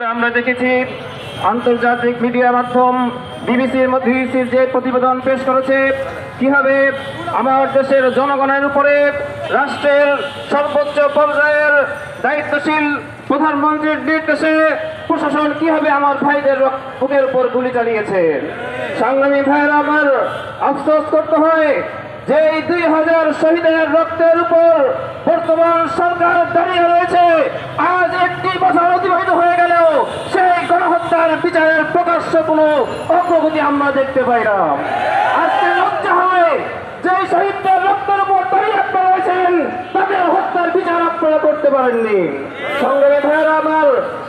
আমরা দেখেছি আন্তর্জাতিক মিডিয়া মাধ্যম বিবিসির বিবিসির যে প্রতিবেদন পেশ করেছে, কীভাবে আমার দেশের জনগণের উপরে রাষ্ট্রের সর্বোচ্চ পর্যায়ের দায়িত্বশীল প্রধানমন্ত্রীর নির্দেশে প্রশাসন কীভাবে আমার ভাইদের বুকের উপর গুলি চালিয়েছে? সংগ্রামী ভাইয়ের, আমার আফসোস করতে হয় যে এই দুই হাজার শহীদের রক্তের উপর বর্তমান সরকার দাঁড়িয়ে রয়েছে, আজ একটি বছর অতিবাহিত হয়ে গেলেও সেই গণহত্যার বিচারের প্রকাশ্য কোনো অগ্রগতি আমরা দেখতে পাই না আজকে লজ্জা হয় যে শহীদদের রক্তের উপর দাঁড়িয়ে আপনারা রয়েছেন, তাদের হত্যার বিচার আপনারা করতে পারেননি। ভাইয়েরা, আমার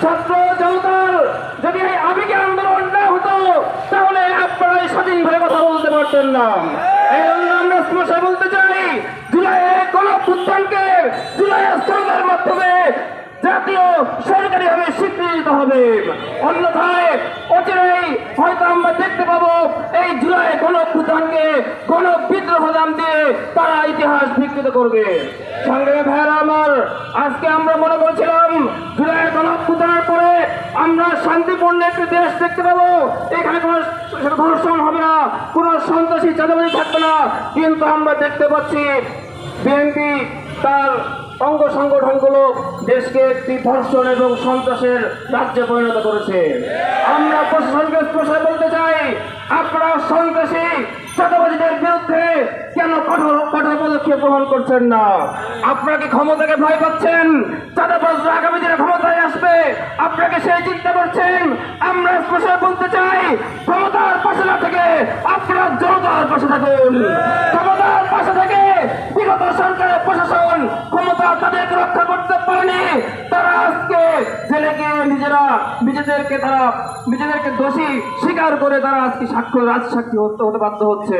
ছাত্র জনতার যদি এই আবেগের আন্দোলন না হতো, তাহলে আপনারা স্বাধীনভাবে কথা বলতে পারতেন না। এই আমরা স্পষ্ট বলতে চাই, জুলাই স্তরের মাধ্যমে জাতীয় সরকারিভাবে স্বীকৃতি হবে। অন্যথায় অচিরেই হয়তো আমরা দেখতে পাবো এই জুলাই গণপুত্থানকে গণ বিদ্রোহ নাম দিয়ে তারা ইতিহাস বিকৃত করবে। সংগ্রামী ভাইয়েরা আমার, আজকে আমরা মনে করেছিলাম জুলাই গণপুত্থানের পরে আমরা শান্তিপূর্ণ একটি দেশ দেখতে পাবো। এখানে কোনো ধর্ষণ হবে না, কোনো সন্ত্রাসী চাঁদাবাজি থাকবে না। কিন্তু আমরা দেখতে পাচ্ছি বিএনপি তার অঙ্গ সংগঠনগুলো দেশকে একটি ধর্ষণ এবং সন্ত্রাসের রাজ্যে পরিণত করেছে। আমরা প্রশাসনকে স্পষ্ট বলতে চাই, আপনারা সন্ত্রাসী, চাঁদাবাজিদের বিরুদ্ধে কেন কঠোর কঠোর পদক্ষেপ গ্রহণ করছেন না? আপনারা কি ক্ষমতাকে ভয় পাচ্ছেন? চাঁদাবাজরা আগামী দিনে ক্ষমতায় আসবে। আপনাকে সেই চিন্তা করছেন? আমরা স্পষ্ট বলতে চাই, ক্ষমতার পাশে না থেকে আপনারা জনতার পাশে থাকুন। নিজেদেরকে তারা, নিজেদেরকে দোষী স্বীকার করে তারা আজকে সাক্ষ্য রাজসাক্ষী হতে হতে বাধ্য হচ্ছে।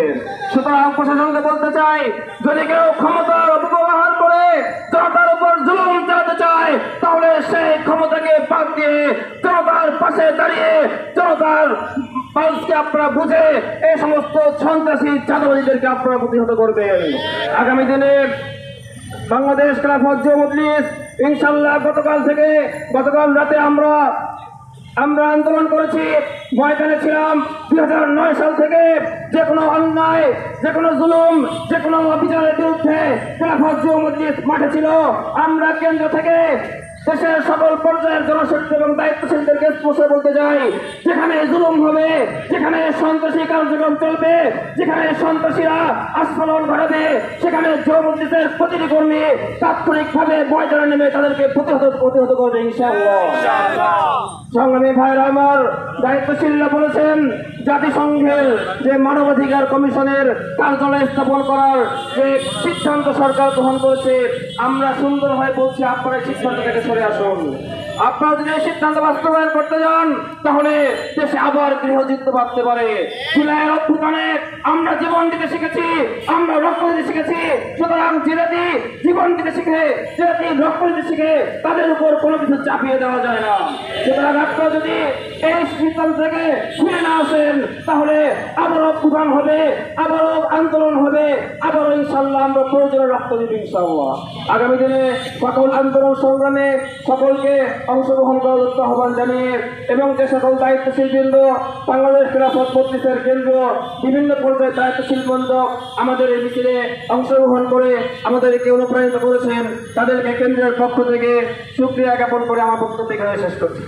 সুতরাং প্রশাসনকে বলতে চাই, যদি কেউ ক্ষমতার অপব্যবহার করে, জনতার উপর জুলুম চালাতে চায়, তাহলে সেই ক্ষমতাকে বাদ দিয়ে জনতার পাশে দাঁড়িয়ে জনতার পালসকে আপনারা বুঝে এই সমস্ত সন্ত্রাসী চাঁদাবাদীদেরকে আপনারা প্রতিহত করবেন। আগামী দিনে বাংলাদেশ খেলাফত মজলিস, ইনশাল্লাহ গতকাল থেকে, গতকাল রাতে আমরা আমরা আন্দোলন করেছি, ময়দানে ছিলাম। দুই হাজার নয় সাল থেকে যে কোনো অন্যায়, যে কোনো জুলুম, যে কোনো অবিচারের বিরুদ্ধে মাঠে ছিল। আমরা কেন্দ্র থেকে দেশের সকল পর্যায়ের জনশক্তি এবং দায়িত্বশীলদেরকে স্পষ্ট বলতে চাই যেখানে জুলুম হবে যেখানে সন্ত্রাসী কার্যক্রম চলবে যেখানে সন্ত্রাসীরা আস্ফলন ঘটাবে সেখানে জৌমদ্দিসের প্রতিটি কর্মী তাৎক্ষণিকভাবে ময়দানে নেমে তাদেরকে প্রতিহত প্রতিহত করবে ইনশাআল্লাহ। সংগ্রামী ভাইরা আমার দায়িত্বশীলরা বলেছেন জাতিসংঘের যে মানবাধিকার কমিশনের কার্যালয় স্থাপন করার যে সিদ্ধান্ত সরকার গ্রহণ করেছে, আমরা সুন্দরভাবে বলছি, আপনারা সিদ্ধান্ত থেকে সরে আসুন। আপনারা যদি এই সিদ্ধান্ত বাস্তবায়ন করতে যান, তাহলে দেশে আবার গৃহযুদ্ধ বাঁধতে পারে। জুলাইয়ের অভ্যুত্থানে আমরা জীবন দিতে শিখেছি, আমরা রক্ত দিতে শিখেছি, সুতরাং জাতি জীবন দিতে শিখে জাতি রক্ত দিতে শিখে, তাদের উপর কোনো কিছু চাপিয়ে দেওয়া যায় না। সুতরাং আপনারা যদি এই সিদ্ধান্ত থেকে ফিরে না আসেন তাহলে আবারও প্রধান হবে, আবারও আন্দোলন হবে, আবারও ইনশাল্লাহ আমরা প্রয়োজনে রক্ত দিব ইনশাল্লাহ আগামী দিনে সকল আন্দোলন সংগ্রামে সকলকে অংশগ্রহণ করার আহ্বান জানিয়ে এবং যে সকল দায়িত্বশীল বৃন্দ, বাংলাদেশ খেলাফত মজলিসের কেন্দ্র, বিভিন্ন পর্যায়ে দায়িত্বশীল বৃন্দ আমাদের এই মিছিলে অংশগ্রহণ করে আমাদেরকে অনুপ্রাণিত করেছেন, তাদেরকে কেন্দ্রের পক্ষ থেকে সুক্রিয়া জ্ঞাপন করে আমার বক্তব্য এখানে শেষ করছি।